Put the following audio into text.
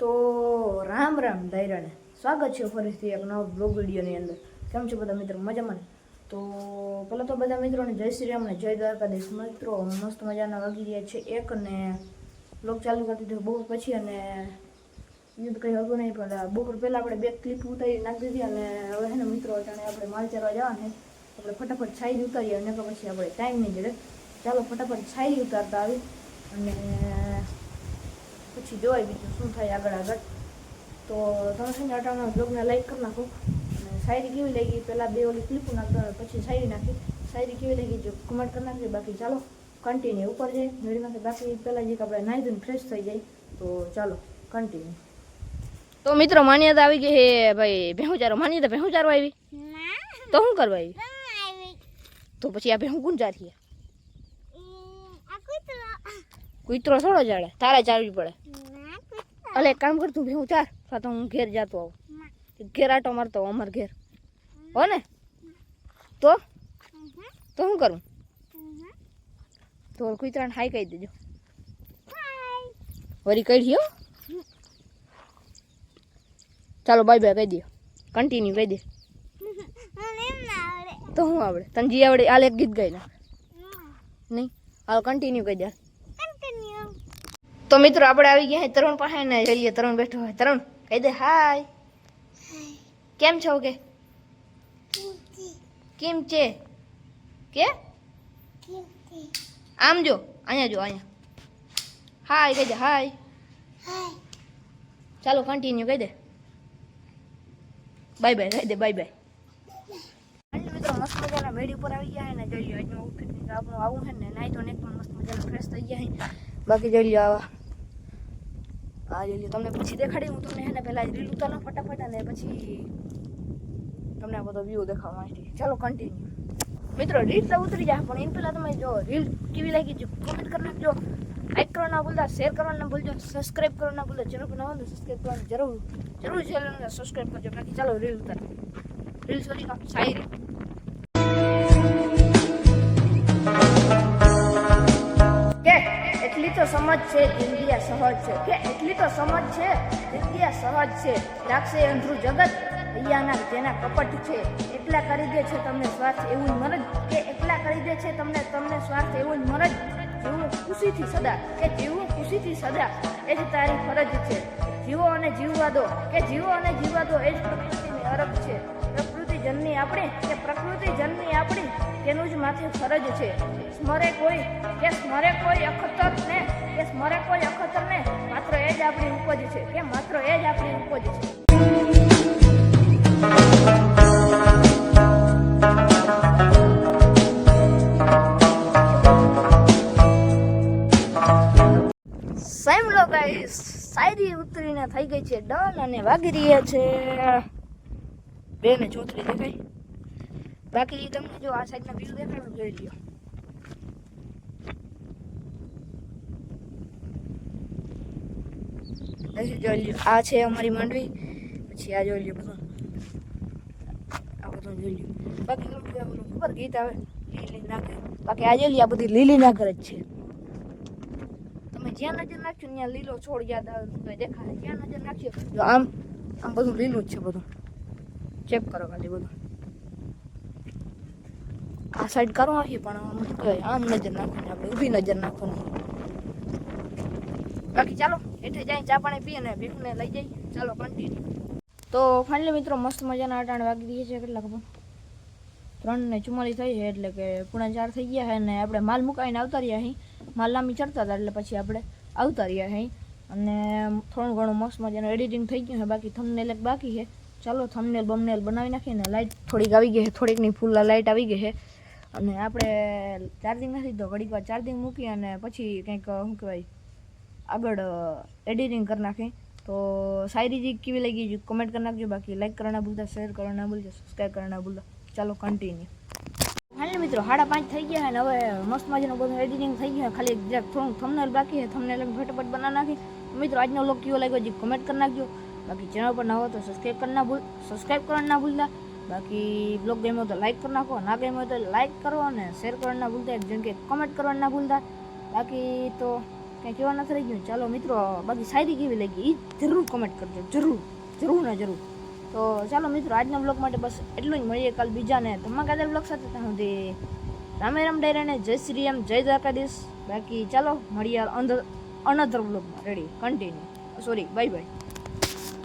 તો રામ રામ દાયરાને. સ્વાગત છે ફરીથી એક નવો બ્લોગ વિડીયોની અંદર. કેમ છો બધા મિત્રો? મજામાં ને? તો પહેલાં તો બધા મિત્રોને જય શ્રી રામ ને જય દ્વારકાધીશ. મિત્રો મસ્ત મજાના વાગી રહ્યા છે એક અને બ્લોગ ચાલુ કરી દીધો બહુ પછી અને યુદ્ધ કંઈ હતું નહીં, પણ બપોર પહેલાં આપણે બે ક્લિપ ઉતારી નાખી દીધી અને હવે છે ને મિત્રો જાણે આપણે માલ ચાલવા જવાને આપણે ફટાફટ છાઈ ઉતારીએ અને પછી આપણે ટાઈમ નહીં જડે ચાલો ફટાફટ છાઈ ઉતારતા આવી અને પછી જોવાય બીજું શું થાય આગળ આગળ. તો તમે છે ને અટાણા બ્લોગને લાઈક કરી નાખો. અને શાયરી કેવી લાગી? પહેલાં બે ઓલી ક્લિપો નાખતા પછી શાયરી નાખી. શાયરી કેવી લાગી જો કમેન્ટ કરી નાખજો. બાકી ચાલો કન્ટિન્યુ ઉપર જાય. મેળવીમાંથી બાકી પહેલાં જે આપણે નાહી ધોઈને ફ્રેશ થઈ જાય. તો ચાલો કન્ટિન્યુ તો મિત્રો માન્યતા આવી ગઈ હે ભાઈ ભેહુચારો. માન્યતા ભેહુચારો આવી. તો શું કરવા આવી? તો પછી આ ભેહું કોણ ચારીએ કૂતરો થોડો જાડે તારે ચાલવી પડે. અલે એક કામ કર તું ભેહું ચાર તો હું ઘેર જાતો આવું. ઘેર આટો મારતો આવું અમાર ઘેર. હો ને? તો? તો શું કરું? તો કૂતરાને હાઈ કહી દેજો. વરી કહી દો ચાલો બાય બાય કહી દે. કન્ટિન્યુ કહી દે. તો શું આવડે? તને જી આવડે આલે એક ગીત ગાઈ ના. નહીં? હાલ કન્ટિન્યુ કહી દે. તો મિત્રો આપણે આવી ગયા છે તરુણ પાસે ને જઈએ. તરુણ બેઠો હોય. તરુણ કહી દે હાય. કેમ છો કે? કેમ છે? કે? આમ જો અહીંયા જો અહીંયા. હાય કહી દે હાય. ચાલો કન્ટિન્યુ કહી દે. બાય બાય કહી દે બાય બાય મિત્રો મસ્ત મજાના મેડી ઉપર આવી ગયા છે ને જોઈ લો આજનું outfit આપણું આવું છે ને નાઈ તો ને એકદમ મસ્ત મજાના ફ્રેશ થઈ ગયા છે બાકી જોઈ લો આવા. આ જોઈ લો તમને પછી દેખાડી હું તમને એને પહેલાં રીલ ઉતારો ફટાફટ અને પછી તમને આ બધો વ્યૂ દેખાવા માંડી ચાલો કન્ટિન્યુ મિત્રો રીલ તો ઉતરી જાય, પણ એની પહેલાં તમે જો રીલ કેવી લાગી જો કોમેન્ટ કરી નાખજો. લાઈક કરવા ના ભૂલતા શેર કરવા ના ભૂલજો સબસ્ક્રાઈબ કરવા ના ભૂલતા. જરૂર ના હોય સબસ્ક્રાઈબ કરવાનું જરૂર. જરૂર ચેનલને સબસ્ક્રાઇબ કરજો. બાકી ચાલો રીલ ઉતાર. Reel sorry. કા તો સમજ છે જિંદગી આ સહજ છે. કે એટલી તો સમજ છે? જિંદગી આ સહજ છે. લાગશે અંધરું જગત અહીંયાના જેના કપટ છે. એટલા કરી દે છે તમને સ્વાર્થ એવું મરજ? કે એટલા કરી દે છે તમને તમને સ્વાર્થ એવું મરજ? જીવવું ખુશીથી સદા. કે જીવવું ખુશીથી સદા. એ જ તારી ફરજ છે. જીવો અને જીવવા દો કે જીવો અને જીવવા દો એ જ પ્રકૃતિની અરગ છે. પ્રકૃતિ જનની આપણે કે પ્રકૃતિ જનની તેનું જ માથે ફરજ છે. સ્મરે કોઈ, કે સ્મરે કોઈ અખતર ને કે સ્મરે કોઈ અખતર ને માત્ર એ જ આપણી ઉપજ છે, કે માત્ર એ જ આપણી ઉપજ છે. શાયરી ઉતરીને થઈ ગઈ છે, ડન અને વાગી રહ્યા છે. બે ને ચોતરી દેખાય બાકી તમને જો આ સાઈડના વ્યૂ દેખાય જોઈ લ્યો. પછી જોઈ લ્યો. આ છે અમારી માંડવી, પછી આ જોઈ લ્યો બધું. આ બધું જોઈ લ્યો. બાકી ખબર ગીત આવે? લીલી નાખે બાકી આ જોઈ લ્યો, આ બધી લીલી નાખર જ છે. તમે જ્યાં નજર નાખશો ત્યાં લીલો છોડ યાદ આવે દેખાય. જ્યાં નજર નાખશો આમ આમ બધું લીલું જ છે બધું. ચેક કરો ખાલી બધું. આ સાઈડ કરો આખી, પણ આમ નજર નાખવાની આપણે, ઊભી નજર નાખવાની. બાકી ચાલો એટલે જાય, ચા પાણી પીએ ને ભીખને લઈ જઈએ ચાલો કન્ટિન્યુ તો ફાઇનલી મિત્રો, મસ્ત મજાના અટાણ વાગી દઈએ છે કેટલા ખબર? ત્રણ ને ચુમ્માલીસ થઈ છે, એટલે કે પૂણા ચાર થઈ ગયા છે ને આપણે માલ મુકાઈને આવતા રહ્યા અહીં માલ લાંબી ચડતા હતા, એટલે પછી આપણે આવતા રહ્યા અહીં અને થોડું ઘણું મસ્ત મજાનું એડિટિંગ થઈ ગયું છે, બાકી થમનેલ એક બાકી છે. ચાલો થમનેલ બમનેલ બનાવી નાખીએ ને લાઇટ થોડીક આવી ગઈ છે, થોડીકની ફૂલ લાઇટ આવી ગઈ છે. અને આપણે ચાર્જિંગ નથી તો ઘડીક વાર ચાર્જિંગ મૂકી અને પછી કંઈક, શું કહેવાય, આગળ એડિટિંગ કરી નાખી. તો શાયરી જે કેવી લાગી છે કોમેન્ટ કરી નાખજો. બાકી લાઈક કરવા ના ભૂલતા શેર કરવા ના ભૂલતા સબસ્ક્રાઈબ કરવા ના ભૂલતા. ચાલો કન્ટિન્યુ હાલ મિત્રો, સાડા પાંચ થઈ ગયા અને હવે મસ્ત મજાનું બધું એડિટિંગ થઈ ગયું. ખાલી જરાક થોડું થમનેલ બાકી છે. થમનેલ ફટાફટ બનાવી નાખી. મિત્રો, આજનો લોક કેવો લાગ્યો જે કોમેન્ટ કરી નાખજો. બાકી ચેનલ પર ના હોય તો સબસ્ક્રાઈબ કરી ના ભૂલ સબસ્ક્રાઈબ કરવાના ભૂલતા. બાકી બ્લોગ ગમ્યો તો લાઈક કરી નાખો, ના ગમ્યો તો લાઈક કરો અને શેર કરવાનું ના ભૂલતા, જેમ કે કમેન્ટ કરવાનું ના ભૂલતા. બાકી તો કંઈ કહેવા નથી રહી ગયું. ચાલો મિત્રો, બાકી શાયરી કેવી લાગી? એ જરૂર કમેન્ટ કરજો, જરૂર જરૂર ને જરૂર. તો ચાલો મિત્રો, આજના બ્લોગ માટે બસ એટલું જ. મળીએ કાલ બીજાને. ધમાકાદાર બ્લોગ સાથે ત્યાં સુધી રામે રામ ડાયરાને જય શ્રી રામ, જય દ્વારકાધીશ. બાકી ચાલો, મળીએ અંદર અનધર બ્લોગમાં ready continue sorry bye bye